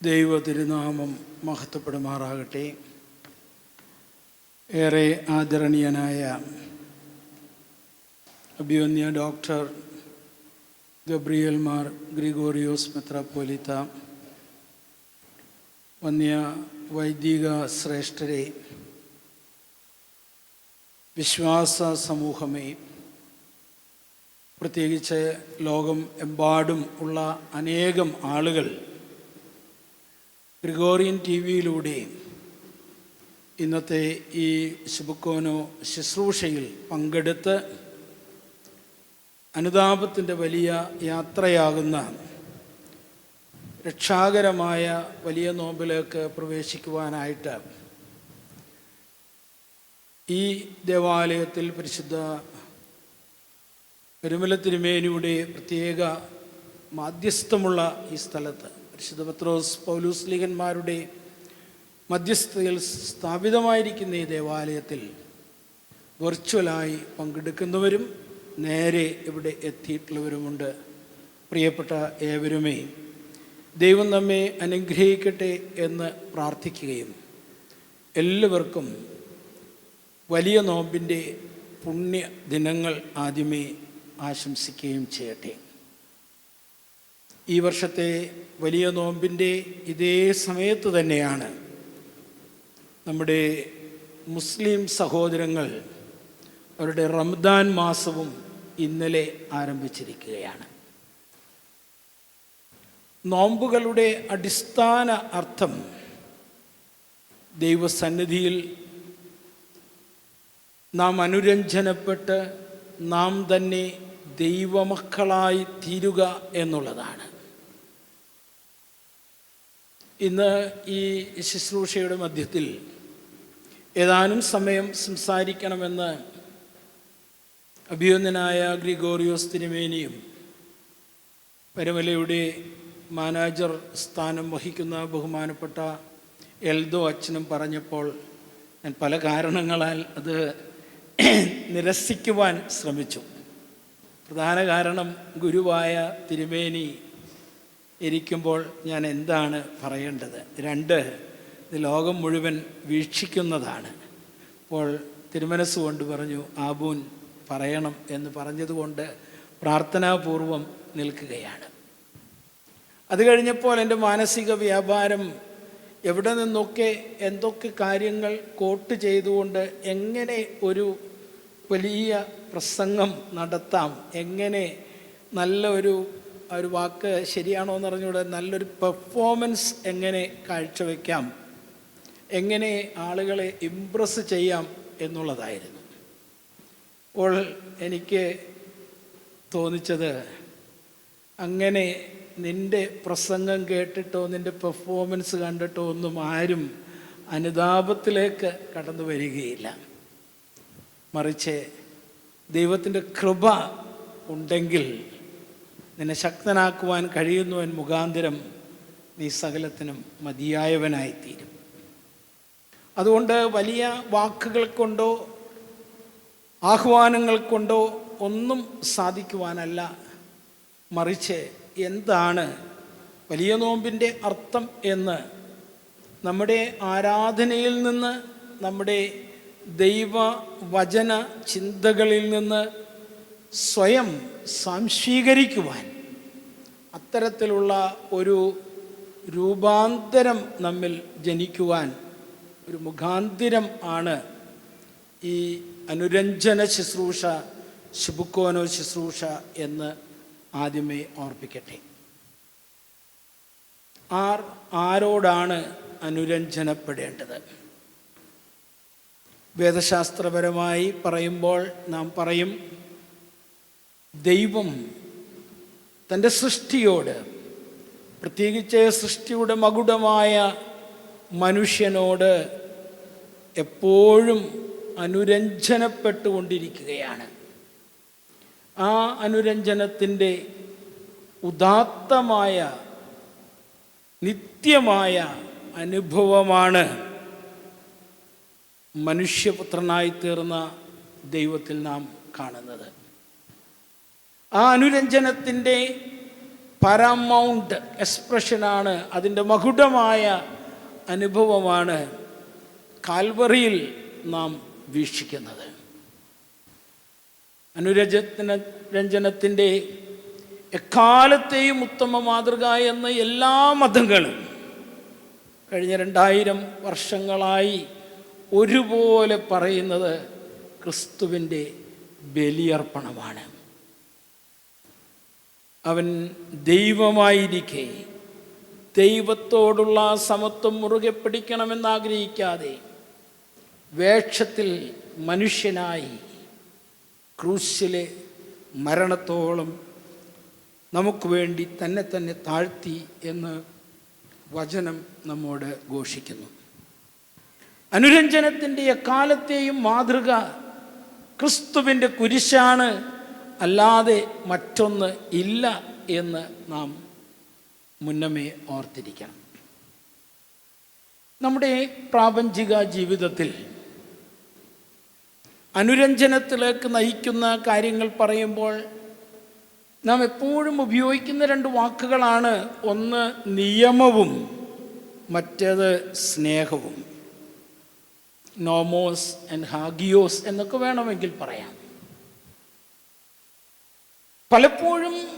ദൈവ തിരുനാമം മഹത്വപ്പെടുമാറാകട്ടെ. ഏറെ ആദരണീയനായ അഭിയോന്യ ഡോക്ടർ ഗബ്രിയൽ മാർ ഗ്രിഗോറിയോസ് മെത്രാപ്പോലിത്ത വന്യ വൈദിക ശ്രേഷ്ഠരെ വിശ്വാസ സമൂഹമേ പ്രത്യേകിച്ച് ലോകം എമ്പാടും ഉള്ള അനേകം ആളുകൾ ഗ്രിഗോറിയൻ ടി വിയിലൂടെ ഇന്നത്തെ ഈ ശുഭക്കോനോ ശുശ്രൂഷയിൽ പങ്കെടുത്ത് അനുതാപത്തിന്റെ വലിയ യാത്രയാകുന്ന രക്ഷാകരമായ വലിയ നോമ്പിലേക്ക് പ്രവേശിക്കുവാനായിട്ട് ഈ ദേവാലയത്തിൽ പരിശുദ്ധ പെരുമല തിരുമേനിയുടെ പ്രത്യേക മാധ്യസ്ഥമുള്ള ഈ സ്ഥലത്ത് പരിശുദ്ധ പത്രോസ് പൗലൂസ് ലീഗന്മാരുടെ മധ്യസ്ഥതയിൽ സ്ഥാപിതമായിരിക്കുന്ന ഈ ദേവാലയത്തിൽ വെർച്വലായി പങ്കെടുക്കുന്നവരും നേരെ ഇവിടെ എത്തിയിട്ടുള്ളവരുമുണ്ട്. പ്രിയപ്പെട്ട ഏവരുമേ ദൈവം നമ്മെ അനുഗ്രഹിക്കട്ടെ എന്ന് പ്രാർത്ഥിക്കുകയും എല്ലാവർക്കും വലിയ നോമ്പിന്റെ പുണ്യ ദിനങ്ങൾ ആദ്യമേ ആശംസിക്കുകയും ചെയ്യട്ടെ. ഈ വർഷത്തെ വലിയ നോമ്പിന്റെ ഇതേ സമയത്ത് തന്നെയാണ് നമ്മുടെ മുസ്ലിം സഹോദരങ്ങൾ അവരുടെ റംദാൻ മാസവും ഇന്നലെ ആരംഭിച്ചിരിക്കുകയാണ്. നോമ്പുകളുടെ അടിസ്ഥാന അർത്ഥം ദൈവസന്നിധിയിൽ നാം അനുരഞ്ജനപ്പെട്ട് നാം തന്നെ ദൈവമക്കളായി തീരുക എന്നുള്ളതാണ്. ഇന്ന് ഈ ശുശ്രൂഷയുടെ മധ്യത്തിൽ ഏതാനും സമയം സംസാരിക്കണമെന്ന് അഭിയന്തനായ ഗ്രിഗോറിയോസ് തിരുമേനിയും പരമലയുടെ മാനേജർ സ്ഥാനം വഹിക്കുന്ന ബഹുമാനപ്പെട്ട എൽദോ അച്ഛനും പറഞ്ഞപ്പോൾ ഞാൻ പല കാരണങ്ങളാൽ അത് നിരസിക്കുവാൻ ശ്രമിച്ചു. പ്രധാന കാരണം ഗുരുവായ തിരുമേനി ഇരിക്കുമ്പോൾ ഞാൻ എന്താണ് പറയേണ്ടത്? രണ്ട് ഇത് ലോകം മുഴുവൻ വീക്ഷിക്കുന്നതാണ്. അപ്പോൾ തിരുമനസ് കൊണ്ട് പറഞ്ഞു ആബൂൻ പറയണം എന്ന് പറഞ്ഞതുകൊണ്ട് പ്രാർത്ഥനാപൂർവം നിൽക്കുകയാണ്. അത് കഴിഞ്ഞപ്പോൾ എന്റെ മാനസിക വ്യാപാരം എവിടെ നിന്നൊക്കെ എന്തൊക്കെ കാര്യങ്ങൾ കോട്ട് ചെയ്തുകൊണ്ട് എങ്ങനെ ഒരു വലിയ പ്രസംഗം നടത്താം എങ്ങനെ നല്ല ഒരു ഒരു വാക്ക് ശരിയാണോ എന്ന് അറിഞ്ഞുകൂടെ. നല്ലൊരു പെർഫോമൻസ് എങ്ങനെ കാഴ്ചവെക്കാം? എങ്ങനെ ആളുകളെ ഇംപ്രസ് ചെയ്യാം എന്നുള്ളതായിരുന്നു. അപ്പോൾ എനിക്ക് തോന്നിച്ചത് അങ്ങനെ നിന്റെ പ്രസംഗം കേട്ടിട്ടോ നിന്റെ പെർഫോമൻസ് കണ്ടിട്ടോ ഒന്നും ആരും അനുതാപത്തിലേക്ക് കടന്നു വരികയില്ല. മറിച്ച് ദൈവത്തിന്റെ കൃപ ഉണ്ടെങ്കിൽ നിന്നെ ശക്തനാക്കുവാൻ കഴിയുന്നവൻ മുഖാന്തരം നീ സകലത്തിനും മതിയായവനായിത്തീരും. അതുകൊണ്ട് വലിയ വാക്കുകൾ കൊണ്ടോ ആഹ്വാനങ്ങൾ കൊണ്ടോ ഒന്നും സാധിക്കുവാനല്ല. മറിച്ച് എന്താണ് വലിയ നോമ്പിന്റെ അർത്ഥം എന്ന് നമ്മുടെ ആരാധനയിൽ നിന്ന് നമ്മുടെ ദൈവ വചന ചിന്തകളിൽ നിന്ന് സ്വയം സംശീകരിക്കുവാൻ അത്തരത്തിലുള്ള ഒരു രൂപാന്തരം നമ്മിൽ ജനിക്കുവാൻ ഒരു മുഖാന്തിരം ആണ് ഈ അനുരഞ്ജന ശുശ്രൂഷ ശുഭുക്കോനോ ശുശ്രൂഷ എന്ന് ആദ്യമേ ഓർപ്പിക്കട്ടെ. ആർ ആരോടാണ് അനുരഞ്ജനപ്പെടേണ്ടത്? വേദശാസ്ത്രപരമായി പറയുമ്പോൾ നാം പറയും ദൈവം തന്റെ സൃഷ്ടിയോട് പ്രത്യേകിച്ച് സൃഷ്ടിയുടെ മകുടമായ മനുഷ്യനോട് എപ്പോഴും അനുരഞ്ജനപ്പെട്ടുകൊണ്ടിരിക്കുകയാണ്. ആ അനുരഞ്ജനത്തിന്റെ ഉദാത്തമായ നിത്യമായ അനുഭവമാണ് മനുഷ്യപുത്രനായി തീർന്ന ദൈവത്തിൽ നാം കാണുന്നത്. ആ അനുരഞ്ജനത്തിന്റെ പാരാമൗണ്ട് എക്സ്പ്രഷനാണ് അതിന്റെ മകുടമായ അനുഭവമാണ് കാൽവറിയിൽ നാം വീക്ഷിക്കുന്നത്. അനുരജത്തിന് രഞ്ജനത്തിന്റെ എക്കാലത്തെയും ഉത്തമ മാതൃക എന്ന എല്ലാ മതങ്ങളും കഴിഞ്ഞ രണ്ടായിരം വർഷങ്ങളായി ഒരുപോലെ പറയുന്നത് ക്രിസ്തുവിന്റെ ബലിയർപ്പണമാണ്. അവൻ ദൈവമായിരിക്കെ. ദൈവത്തോടുള്ള സമത്വം മുറുകെ പിടിക്കണമെന്നാഗ്രഹിക്കാതെ വേഷത്തിൽ മനുഷ്യനായി ക്രൂശിലെ മരണത്തോളം നമുക്ക് വേണ്ടി തന്നെ തന്നെ താഴ്ത്തി എന്ന് വചനം നമ്മോട് ഘോഷിക്കുന്നു. അനുരഞ്ജനത്തിന്റെ എക്കാലത്തെയും മാതൃക ക്രിസ്തുവിന്റെ കുരിശാണ് അല്ലാതെ മറ്റൊന്ന് ഇല്ല എന്ന് നാം മുന്നമേ ഓർത്തിരിക്കണം. നമ്മുടെ പ്രാപഞ്ചിക ജീവിതത്തിൽ അനുരഞ്ജനത്തിലേക്ക് നയിക്കുന്ന കാര്യങ്ങൾ പറയുമ്പോൾ നാം എപ്പോഴും ഉപയോഗിക്കുന്ന രണ്ട് വാക്കുകളാണ്. ഒന്ന് നിയമവും മറ്റേത് സ്നേഹവും. നോമോസ് ആൻഡ് ഹാഗിയോസ് എന്നൊക്കെ വേണമെങ്കിൽ പറയാം. പലപ്പോഴും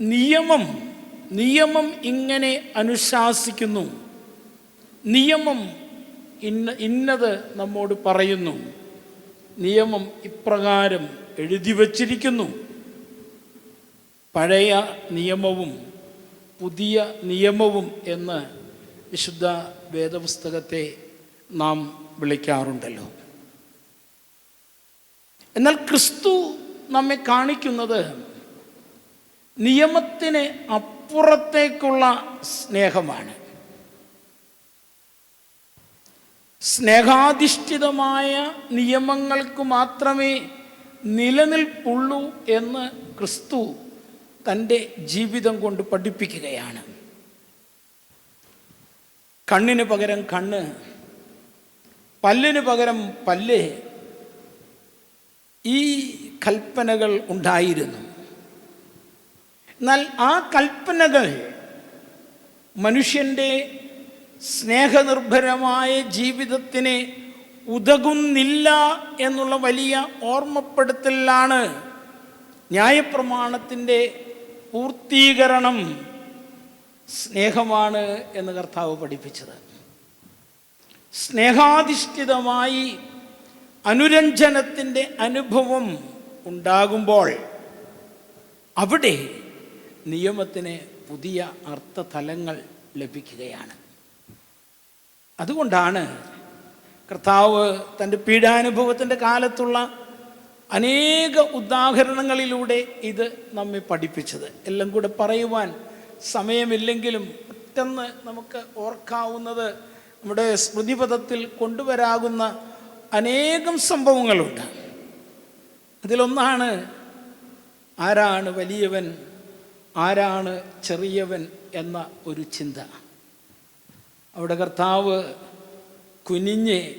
നിയമം നിയമം ഇങ്ങനെ അനുശാസിക്കുന്നു. നിയമം ഇന്ന ഇന്നത് നമ്മോട് പറയുന്നു. നിയമം ഇപ്രകാരം എഴുതി വച്ചിരിക്കുന്നു. പഴയ നിയമവും പുതിയ നിയമവും എന്ന് വിശുദ്ധ വേദപുസ്തകത്തെ നാം വിളിക്കാറുണ്ടല്ലോ. എന്നാൽ ക്രിസ്തു നമ്മെ കാണിക്കുന്നത് നിയമത്തിന് അപ്പുറത്തേക്കുള്ള സ്നേഹമാണ്. സ്നേഹാധിഷ്ഠിതമായ നിയമങ്ങൾക്ക് മാത്രമേ നിലനിൽപ്പുള്ളൂ എന്ന് ക്രിസ്തു തന്റെ ജീവിതം കൊണ്ട് പഠിപ്പിക്കുകയാണ്. കണ്ണിന് പകരം കണ്ണ് പല്ലിന് പകരം പല്ല്. ഈ കൽപ്പനകൾ ഉണ്ടായിരുന്നു. എന്നാൽ ആ കൽപ്പനകൾ മനുഷ്യന്റെ സ്നേഹനിർഭരമായ ജീവിതത്തിന് ഉതകുന്നില്ല എന്നുള്ള വലിയ ഓർമ്മപ്പെടുത്തലാണ് ന്യായപ്രമാണത്തിന്റെ പൂർത്തീകരണം സ്നേഹമാണ് എന്ന് കർത്താവ് പഠിപ്പിച്ചത്. സ്നേഹാധിഷ്ഠിതമായി അനുരഞ്ജനത്തിന്റെ അനുഭവം ഉണ്ടാകുമ്പോൾ അവിടെ നിയമത്തിന് പുതിയ അർത്ഥതലങ്ങൾ ലഭിക്കുകയാണ്. അതുകൊണ്ടാണ് കർത്താവ് തന്റെ പീഡാനുഭവത്തിന്റെ കാലത്തുള്ള അനേക ഉദാഹരണങ്ങളിലൂടെ ഇത് നമ്മെ പഠിപ്പിച്ചത്. എല്ലാം കൂടെ പറയുവാൻ സമയമില്ലെങ്കിലും പെട്ടെന്ന് നമുക്ക് ഓർക്കാവുന്നത് നമ്മുടെ സ്മൃതിപഥത്തിൽ കൊണ്ടുവരാകുന്ന അനേകം സംഭവങ്ങളുണ്ട്. അതിലൊന്നാണ് ആരാണ് വലിയവൻ ആരാണ് ചെറിയവൻ എന്ന ഒരു ചിന്ത. അവിടെ കർത്താവ് കുനിഞ്ഞ്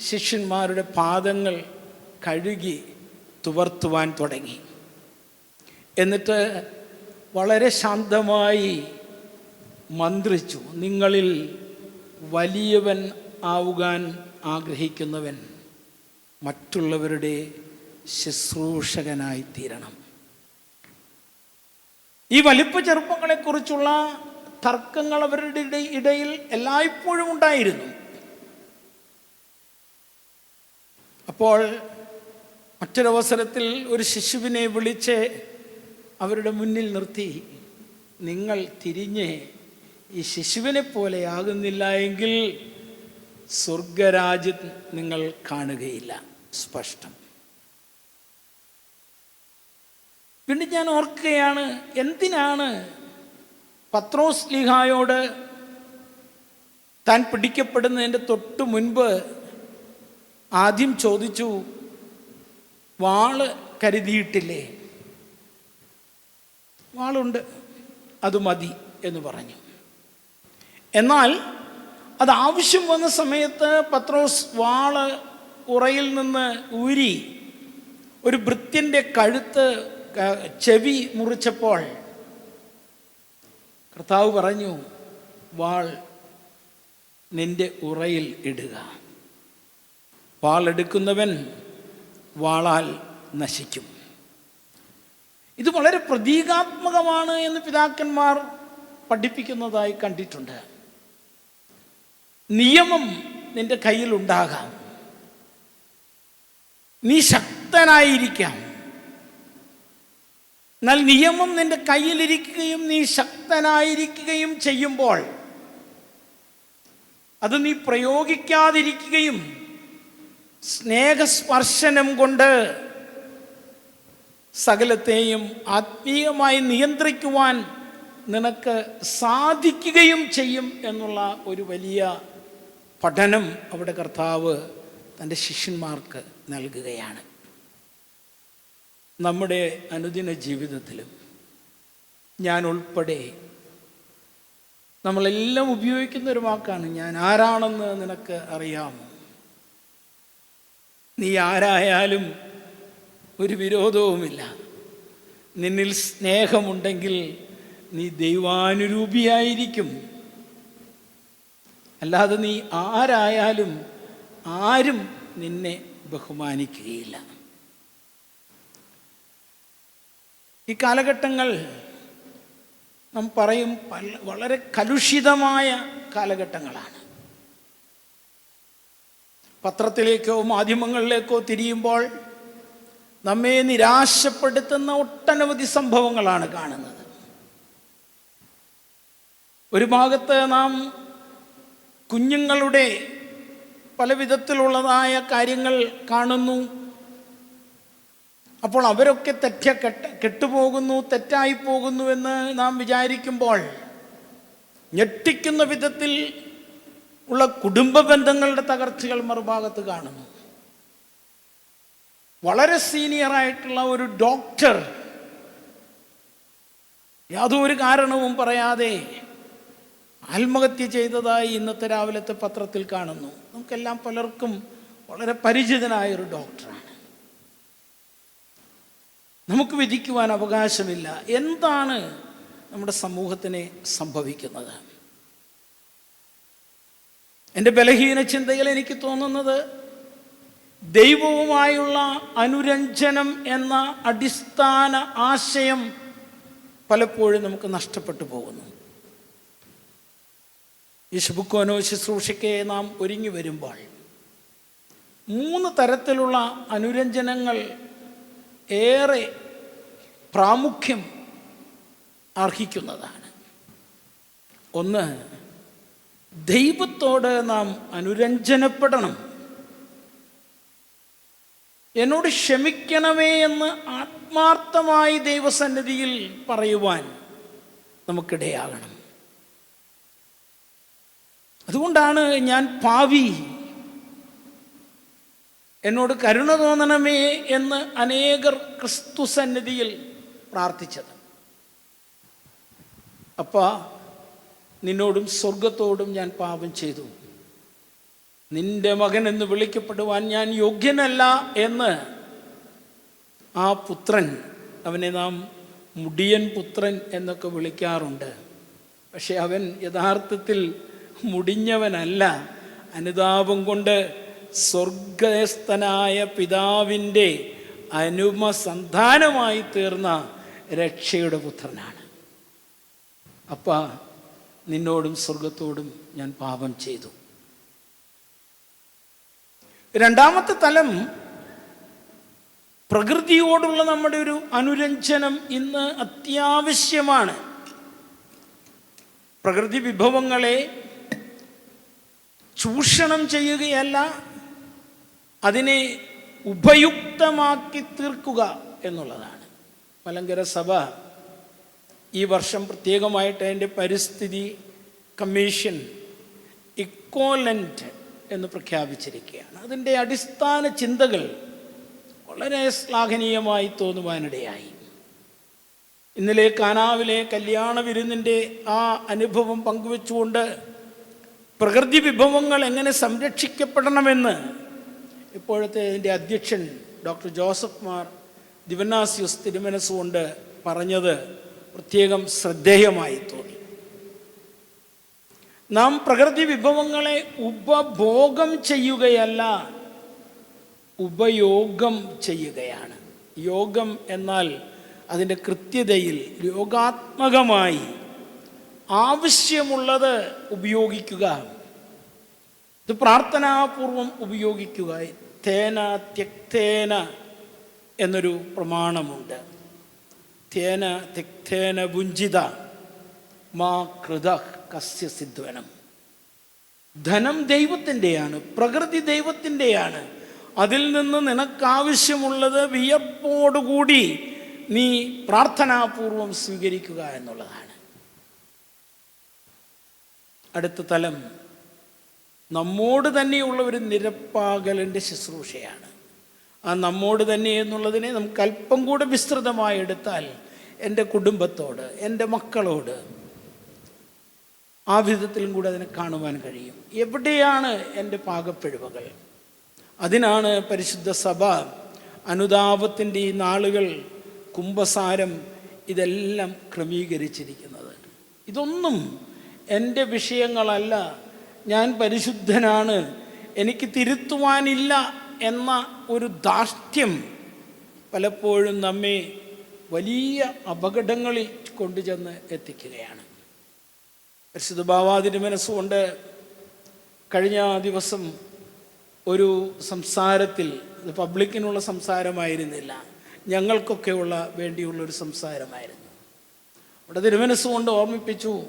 ശിഷ്യന്മാരുടെ പാദങ്ങൾ കഴുകി തുവർത്തുവാൻ തുടങ്ങി. എന്നിട്ട് വളരെ ശാന്തമായി മന്ത്രിച്ചു നിങ്ങളിൽ വലിയവൻ ആവുകാൻ ആഗ്രഹിക്കുന്നവൻ മറ്റുള്ളവരുടെ ശുശ്രൂഷകനായി തീരണം ഈ വലിപ്പ ചെറുപ്പങ്ങളെക്കുറിച്ചുള്ള തർക്കങ്ങൾ അവരുടെ ഇട- ഇടയിൽ എല്ലായ്പ്പോഴും ഉണ്ടായിരുന്നു. അപ്പോൾ മറ്റൊരവസരത്തിൽ ഒരു ശിശുവിനെ വിളിച്ച് അവരുടെ മുന്നിൽ നിർത്തി നിങ്ങൾ തിരിഞ്ഞ് ഈ ശിശുവിനെ പോലെ ആകുന്നില്ല എങ്കിൽ സ്വർഗരാജ്യം നിങ്ങൾ കാണുകയില്ല. സ്പഷ്ടം. വീണ്ടും ഞാൻ ഓർക്കുകയാണ് എന്തിനാണ് പത്രോസ് ലീഹായോട് താൻ പിടിക്കപ്പെടുന്നതിന്റെ തൊട്ട് മുൻപ് ആദ്യം ചോദിച്ചു വാൾ കരുതിയിട്ടില്ലേ? വാളുണ്ട് അത് മതി എന്ന് പറഞ്ഞു. എന്നാൽ അത് ആവശ്യം വന്ന സമയത്ത് പത്രോസ് വാൾ ഉറയിൽ നിന്ന് ഊരി ഒരു ഭൃത്യന്റെ കഴുത്ത് ചെവി മുറിച്ചപ്പോൾ കർത്താവ് പറഞ്ഞു വാൾ നിന്റെ ഉറയിൽ ഇടുക. വാളെടുക്കുന്നവൻ വാളാൽ നശിക്കും. ഇത് വളരെ പ്രതീകാത്മകമാണ് എന്ന് പിതാക്കന്മാർ പഠിപ്പിക്കുന്നതായി കണ്ടിട്ടുണ്ട്. നിയമം നിന്റെ കയ്യിലുണ്ടാകാം നീ ശക്തനായിരിക്കാം. എന്നാൽ നിയമം നിന്റെ കയ്യിലിരിക്കുകയും നീ ശക്തനായിരിക്കുകയും ചെയ്യുമ്പോൾ അത് നീ പ്രയോഗിക്കാതിരിക്കുകയും സ്നേഹസ്പർശനം കൊണ്ട് സകലത്തെയും ആത്മീയമായി നിയന്ത്രിക്കുവാൻ നിനക്ക് സാധിക്കുകയും ചെയ്യും എന്നുള്ള ഒരു വലിയ പഠനം അവിടെ കർത്താവ് തന്റെ ശിഷ്യന്മാർക്ക് നൽകുകയാണ്. നമ്മുടെ അനുദിന ജീവിതത്തിലും ഞാൻ ഉൾപ്പെടെ നമ്മളെല്ലാം ഉപയോഗിക്കുന്ന ഒരു വാക്കാണ് ഞാൻ ആരാണെന്ന് നിനക്ക് അറിയാം. നീ ആരായാലും ഒരു വിരോധവുമില്ല. നിന്നിൽ സ്നേഹമുണ്ടെങ്കിൽ നീ ദൈവാനുരൂപിയായിരിക്കും. അല്ലാതെ നീ ആരായാലും ആരും നിന്നെ ബഹുമാനിക്കുകയില്ല. ഈ കാലഘട്ടങ്ങൾ നാം പറയും വളരെ കലുഷിതമായ കാലഘട്ടങ്ങളാണ്. പത്രത്തിലേക്കോ മാധ്യമങ്ങളിലേക്കോ തിരിയുമ്പോൾ നമ്മെ നിരാശപ്പെടുത്തുന്ന ഒട്ടനവധി സംഭവങ്ങളാണ് കാണുന്നത്. ഒരു ഭാഗത്ത് നാം കുഞ്ഞുങ്ങളുടെ പല വിധത്തിലുള്ളതായ കാര്യങ്ങൾ കാണുന്നു. അപ്പോൾ അവരൊക്കെ തെറ്റ കെട്ട കെട്ടുപോകുന്നു തെറ്റായി പോകുന്നു എന്ന് നാം വിചാരിക്കുമ്പോൾ ഞെട്ടിക്കുന്ന വിധത്തിൽ ഉള്ള കുടുംബ ബന്ധങ്ങളുടെ തകർച്ചകൾ മറുഭാഗത്ത് കാണുന്നു. വളരെ സീനിയറായിട്ടുള്ള ഒരു ഡോക്ടർ യാതൊരു കാരണവും പറയാതെ ആത്മഹത്യ ചെയ്തതായി ഇന്നത്തെ രാവിലത്തെ പത്രത്തിൽ കാണുന്നു. നമുക്കെല്ലാം പലർക്കും വളരെ പരിചിതനായ ഒരു ഡോക്ടറാണ് നമുക്ക് വിധിക്കുവാൻ അവകാശമില്ല. എന്താണ് നമ്മുടെ സമൂഹത്തിന് സംഭവിക്കുന്നത്? എന്റെ ബലഹീന ചിന്തയിൽ എനിക്ക് തോന്നുന്നത് ദൈവവുമായുള്ള അനുരഞ്ജനം എന്ന അടിസ്ഥാന ആശയം പലപ്പോഴും നമുക്ക് നഷ്ടപ്പെട്ടു പോകുന്നു. ഈ ശുഭുക്കോനോ ശുശ്രൂഷയ്ക്ക് നാം ഒരുങ്ങി വരുമ്പോൾ മൂന്ന് തരത്തിലുള്ള അനുരഞ്ജനങ്ങൾ ഏറെ പ്രാമുഖ്യം അർഹിക്കുന്നതാണ്. ഒന്ന് ദൈവത്തോട് നാം അനുരഞ്ജനപ്പെടണം. എന്നോട് ക്ഷമിക്കണമേ എന്ന് ആത്മാർത്ഥമായി ദൈവസന്നിധിയിൽ പറയുവാൻ നമുക്കിടയാകണം. അതുകൊണ്ടാണ് ഞാൻ പാവി എന്നോട് കരുണ തോന്നണമേ എന്ന് അനേകർ ക്രിസ്തു സന്നിധിയിൽ പ്രാർത്ഥിച്ചത്. അപ്പ നിന്നോടും സ്വർഗത്തോടും ഞാൻ പാപം ചെയ്തു. നിന്റെ മകൻ എന്ന് വിളിക്കപ്പെടുവാൻ ഞാൻ യോഗ്യനല്ല എന്ന് ആ പുത്രൻ അവനെ നാം മുടിയൻ പുത്രൻ എന്നൊക്കെ വിളിക്കാറുണ്ട്. പക്ഷെ അവൻ യഥാർത്ഥത്തിൽ മുടിഞ്ഞവനല്ല. അനുതാപം കൊണ്ട് സ്വർഗസ്ഥനായ പിതാവിന്റെ അനുമസന്ധാനമായി തീർന്ന രക്ഷയുടെ പുത്രനാണ്. അപ്പ നിന്നോടും സ്വർഗത്തോടും ഞാൻ പാപം ചെയ്തു. രണ്ടാമത്തെ തലം പ്രകൃതിയോടുള്ള നമ്മുടെ ഒരു അനുരഞ്ജനം ഇന്ന് അത്യാവശ്യമാണ്. പ്രകൃതി വിഭവങ്ങളെ ചൂഷണം ചെയ്യുകയല്ല അതിനെ ഉപയുക്തമാക്കി തീർക്കുക എന്നുള്ളതാണ്. മലങ്കര സഭ ഈ വർഷം പ്രത്യേകമായിട്ട് അതിന്റെ പരിസ്ഥിതി കമ്മീഷൻ ഇക്കോലന്റ് എന്ന് പ്രഖ്യാപിച്ചിരിക്കുകയാണ്. അതിന്റെ അടിസ്ഥാന ചിന്തകൾ വളരെ ശ്ലാഘനീയമായി തോന്നുവാനിടയായി. ഇന്നലെ കാനാവിലെ കല്യാണ വിരുന്നിന്റെ ആ അനുഭവം പങ്കുവെച്ചുകൊണ്ട് പ്രകൃതി വിഭവങ്ങൾ എങ്ങനെ സംരക്ഷിക്കപ്പെടണമെന്ന് ഇപ്പോഴത്തെ അതിന്റെ അധ്യക്ഷൻ ഡോക്ടർ ജോസഫ് മാർ ദിവനാസ്യൂസ് തിരുമനസ്സുകൊണ്ട് പറഞ്ഞത് പ്രത്യേകം ശ്രദ്ധേയമായി തോന്നി. നാം പ്രകൃതി വിഭവങ്ങളെ ഉപഭോഗം ചെയ്യുകയല്ല ഉപയോഗം ചെയ്യുകയാണ്. യോഗം എന്നാൽ അതിന്റെ കൃത്യതയിൽ യോഗാത്മകമായി ആവശ്യമുള്ളത് ഉപയോഗിക്കുക. ഇത് പ്രാർത്ഥനാപൂർവം ഉപയോഗിക്കുക. തേന ത്യക്തേന എന്നൊരു പ്രമാണമുണ്ട്. തേന തെക്തേന ഭുഞ്ചിത മാ കൃത കസ്യ സിദ്വനം ധനം ദൈവത്തിന്റെയാണ് പ്രകൃതി ദൈവത്തിന്റെയാണ്. അതിൽ നിന്ന് നിനക്കാവശ്യമുള്ളത് വിയപ്പോടുകൂടി നീ പ്രാർത്ഥനാപൂർവം സ്വീകരിക്കുക എന്നുള്ളതാണ്. അടുത്ത തലം. നമ്മോട് തന്നെയുള്ള ഒരു നിരപ്പാകലിന്റെ ശുശ്രൂഷയാണ്. ആ നമ്മോട് തന്നെ എന്നുള്ളതിനെ നമുക്ക് അല്പം കൂടെ വിസ്തൃതമായി എടുത്താൽ എന്റെ കുടുംബത്തോട് എന്റെ മക്കളോട് ആ വിധത്തിലും കൂടെ അതിനെ കാണുവാൻ കഴിയും. എവിടെയാണ് എന്റെ പാകപ്പിഴവുകൾ? അതിനാണ് പരിശുദ്ധ സഭ അനുതാപത്തിന്റെ ഈ നാളുകൾ കുംഭസാരം ഇതെല്ലാം ക്രമീകരിച്ചിരിക്കുന്നത്. ഇതൊന്നും എന്റെ വിഷയങ്ങളല്ല ഞാൻ പരിശുദ്ധനാണ് എനിക്ക് തിരുത്തുവാനില്ല എന്ന ഒരു ധാർഷ്ട്യം പലപ്പോഴും നമ്മെ വലിയ അപകടങ്ങളിൽ കൊണ്ടുചെന്ന് എത്തിക്കുകയാണ്. പരിശുദ്ധ ബാവാതിന് മനസ്സുകൊണ്ട് കഴിഞ്ഞ ദിവസം ഒരു സംസാരത്തിൽ പബ്ലിക്കിനുള്ള സംസാരമായിരുന്നില്ല. ഞങ്ങൾക്കൊക്കെയുള്ള വേണ്ടിയുള്ള ഒരു സംസാരമായിരുന്നു. അവിടെ തിരുമനസ്സുകൊണ്ട് ഓർമ്മിപ്പിച്ചു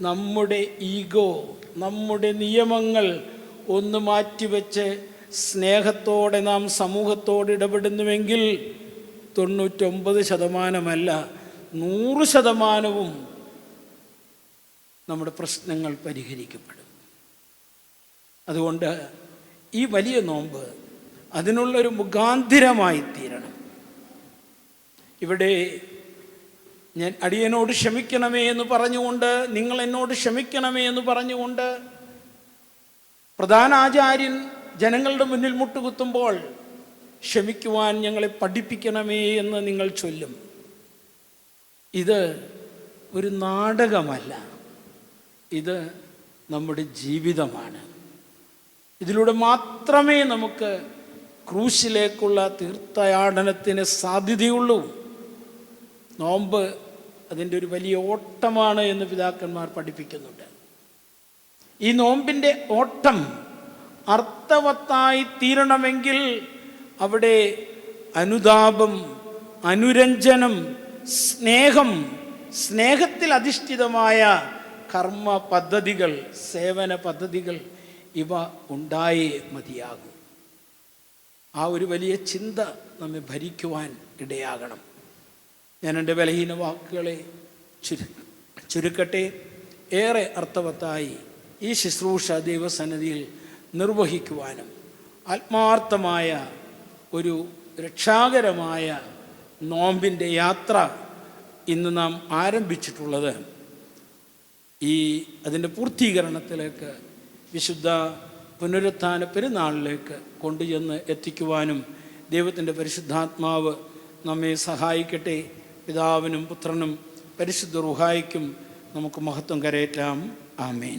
നമ്മുടെ ഈഗോ നമ്മുടെ നിയമങ്ങൾ ഒന്ന് മാറ്റിവെച്ച് സ്നേഹത്തോടെ നാം സമൂഹത്തോട് ഇടപെടുന്നുവെങ്കിൽ തൊണ്ണൂറ്റൊമ്പത് ശതമാനമല്ല നൂറ് ശതമാനവും നമ്മുടെ പ്രശ്നങ്ങൾ പരിഹരിക്കപ്പെടും. അതുകൊണ്ട് ഈ വലിയ നോമ്പ് അതിനുള്ളൊരു മുഖാന്തിരമായി തീരണം. ഇവിടെ ഞാൻ അടിയനോട് ക്ഷമിക്കണമേ എന്ന് പറഞ്ഞുകൊണ്ട് നിങ്ങൾ എന്നോട് ക്ഷമിക്കണമേ എന്ന് പറഞ്ഞുകൊണ്ട് പ്രധാന ആചാര്യൻ ജനങ്ങളുടെ മുന്നിൽ മുട്ടുകുത്തുമ്പോൾ ക്ഷമിക്കുവാൻ ഞങ്ങളെ പഠിപ്പിക്കണമേ എന്ന് നിങ്ങൾ ചൊല്ലും. ഇത് ഒരു നാടകമല്ല. ഇത് നമ്മുടെ ജീവിതമാണ്. ഇതിലൂടെ മാത്രമേ നമുക്ക് ക്രൂശിലേക്കുള്ള തീർത്ഥാടനത്തിന് സാധ്യതയുള്ളൂ. നോമ്പ് അതിന്റെ ഒരു വലിയ ഓട്ടമാണ് എന്ന് പിതാക്കന്മാർ പഠിപ്പിക്കുന്നുണ്ട്. ഈ നോമ്പിന്റെ ഓട്ടം അർത്ഥവത്തായി തീരണമെങ്കിൽ അവിടെ അനുതാപം അനുരഞ്ജനം സ്നേഹം സ്നേഹത്തിൽ അധിഷ്ഠിതമായ കർമ്മ പദ്ധതികൾ സേവന പദ്ധതികൾ ഇവ ഉണ്ടായേ മതിയാകും. ആ ഒരു വലിയ ചിന്ത നമ്മെ ഭരിക്കുവാൻ ഇടയാകണം. ഞാൻ എന്റെ ബലഹീന വാക്കുകളെ ചുരു ചുരുക്കട്ടെ. ഏറെ അർത്ഥവത്തായി ഈ ശുശ്രൂഷ ദൈവസന്നിധിയിൽ നിർവഹിക്കുവാനും ആത്മാർത്ഥമായ ഒരു രക്ഷാകരമായ നോമ്പിന്റെ യാത്ര ഇന്ന് നാം ആരംഭിച്ചിട്ടുള്ളത്. ഈ അതിന്റെ പൂർത്തീകരണത്തിലേക്ക് വിശുദ്ധ പുനരുത്ഥാന പെരുന്നാളിലേക്ക് കൊണ്ടുചെന്ന് എത്തിക്കുവാനും ദൈവത്തിന്റെ പരിശുദ്ധാത്മാവ് നമ്മെ സഹായിക്കട്ടെ. പിതാവിനും പുത്രനും പരിശുദ്ധ റുഹായിക്കും നമുക്ക് മഹത്വം കരയേറ്റാം. ആമേൻ.